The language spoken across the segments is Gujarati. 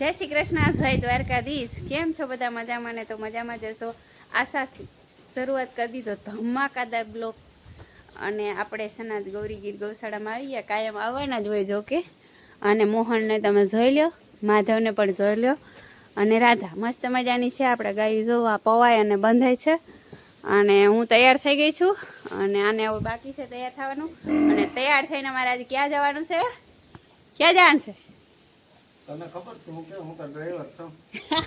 જય શ્રી કૃષ્ણ, જય દ્વારકાધીશ. કેમ છો બધા? મજામાં ને તો મજામાં જશો આશાથી શરૂઆત કરી દીધો ધમાકાદાર બ્લોક. અને આપણે સનાત ગૌરીગીર ગૌશાળામાં આવી કાયમ આવવાના જ હોય જો કે. અને મોહનને તમે જોઈ લો માધવને પણ જોઈ લો અને રાધા, મસ્ત મજાની છે આપણે ગાય. જોવા પવાય અને બંધાય છે. અને હું તૈયાર થઈ ગઈ છું. અને આને હવે બાકી છે તૈયાર થવાનું. અને તૈયાર થઈને મારે આજે ક્યાં જવાનું છે? ક્યાં જવાનું છે?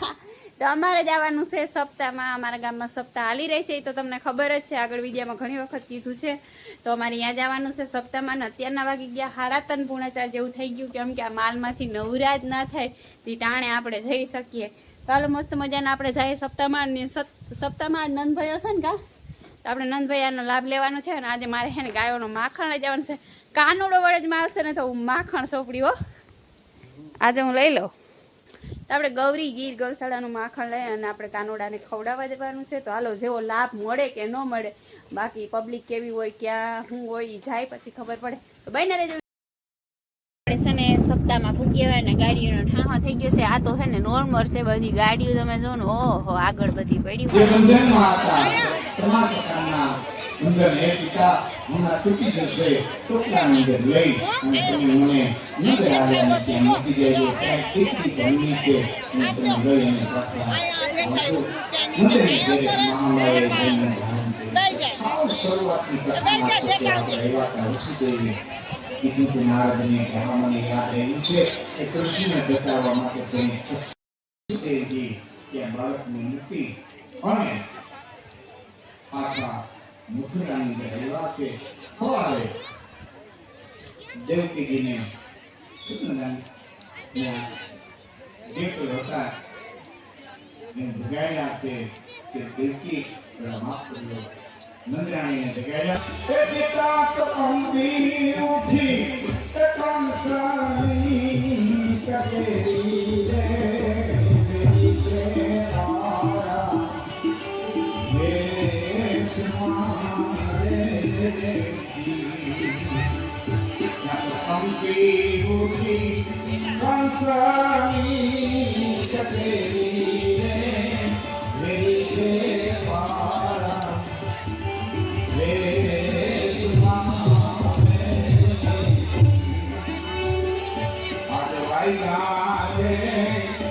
અમારે જવાનું છે સપ્તાહમાં, અમારા ગામમાં સપ્તાહ હાલી રહી છે, એ તો તમને ખબર જ છે, આગળ વિડીયામાં ઘણી વખત કીધું છે. તો અમારે ત્યાં જવાનું છે સપ્તાહમાં ને અત્યારના વાગી ગયા સાડા ત્રણ ચાર જેવું થઈ ગયું કેમ કે આ માલમાંથી નવરાજ ના થાય, તે ટાણે આપણે જઈ શકીએ. ચાલો મસ્ત મજાના આપણે જઈએ સપ્તાહમાં, ને સપ્તાહમાં નંદભાઈ હશે ને કા? તો આપણે નંદભાઈ આનો લાભ લેવાનો છે, અને આજે મારે છે ને ગાયોનો માખણ લઈ જવાનું છે. કાનોડો વડે જ માલશે ને તો માખણ સોપડી, હો. આજે હું લઈ લઉં. તો આપણે ગૌરી ગીર ગૌશાળાનું માખણ લઈ અને આપણે કાનોડાને ખવડાવવા જવાનું છે. તો હાલો જેવો લાભ મળે કે ન મળે બાકી પબ્લિક કેવી હોય ક્યાં શું હોય એ જાય પછી ખબર પડે. તો બને રહેજો. આપણે છે ને સપ્તાહમાં ફૂકી આવ્યા ને ગાડીઓનો ઠાણો થઈ ગયો છે. આ તો છે ને નોર્મલ છે બધી ગાડીઓ તમે જો ને ઓહો આગળ બધી પડી બંધન એ પિતા હમણાં તૂટી જશે ટોપલા અંદર લઈ અને તમે મને નગર આવ્યા ત્યાં મૂકી દેજો ક્યાંક તીર્થની ભૂમિ છે અને તમે લઈ અને પાછા આવશો. નગરની ઘેરે મહામાયે જઈને ધારણ શરૂઆતની કથામાં તો ત્યાં રહ્યા હતા ઋષિદેવી. કીધું કે નારદને કે મને યાદ આવ્યું છે એ કૃષ્ણને બતાવવા માટે તેની ત્યાં બાળકને મૂકી અને પાછા મથુરાની અંદર આવ્યા છે સવારે દેવકીજીને જે ભગાડ્યા છે કે દેવકી માફ કરજો. નંદરાણીને ભગાડ્યા. એ પિતા કંબી ઉઠી રાધે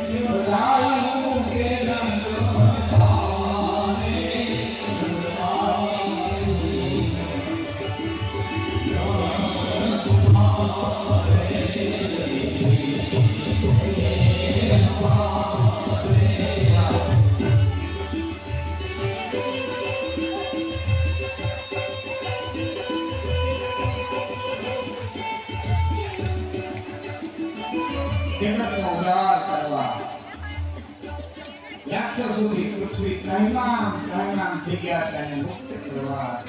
જગતનો ઉદ્ધાર કરવા. રાક્ષસોથી પૃથ્વી ત્રણનામ ત્રણનામ થઈ ગયા હતા એને મુક્ત કરવા.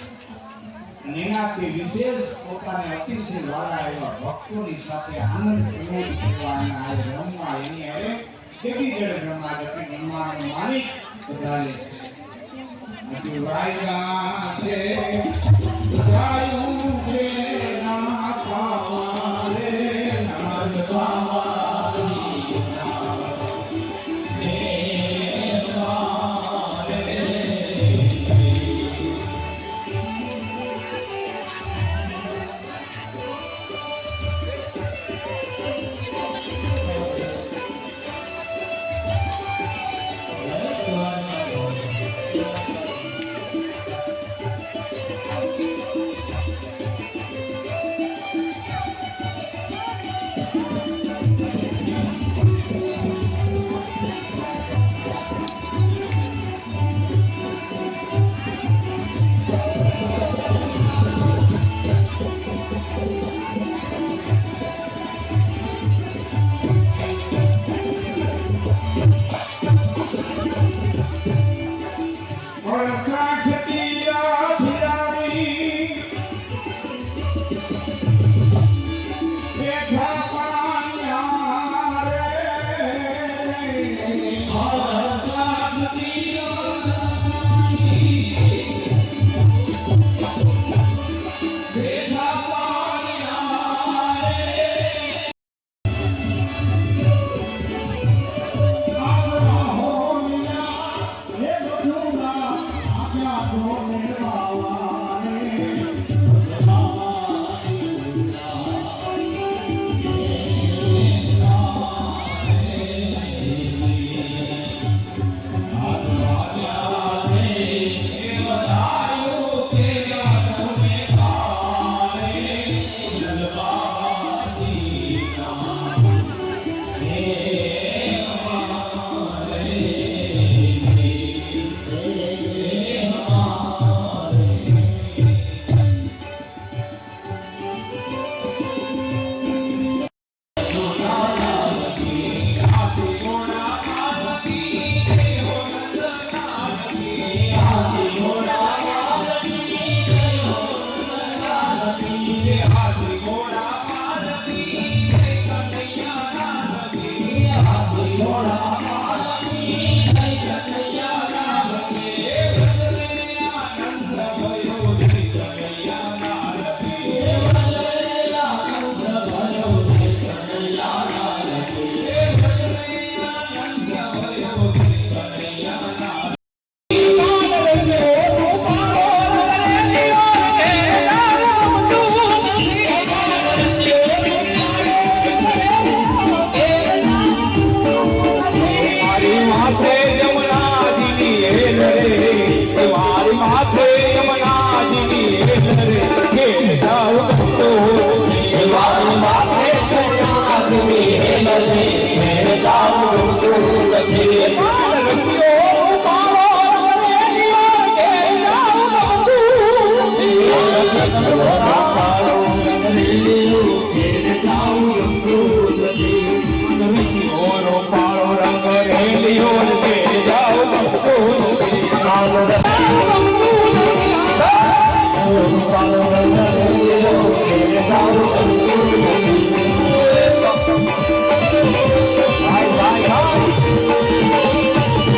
અને વિશેષ પોતાને અતિશય વાળા એવા ભક્તોની સાથે આનંદ પ્રમોદ કરવાના આ બ્રહ્મા એની હવે કેવી જળ બ્રહ્મા જતી બ્રહ્માનો માલિક બધાને. વાયગા છે. ગાયું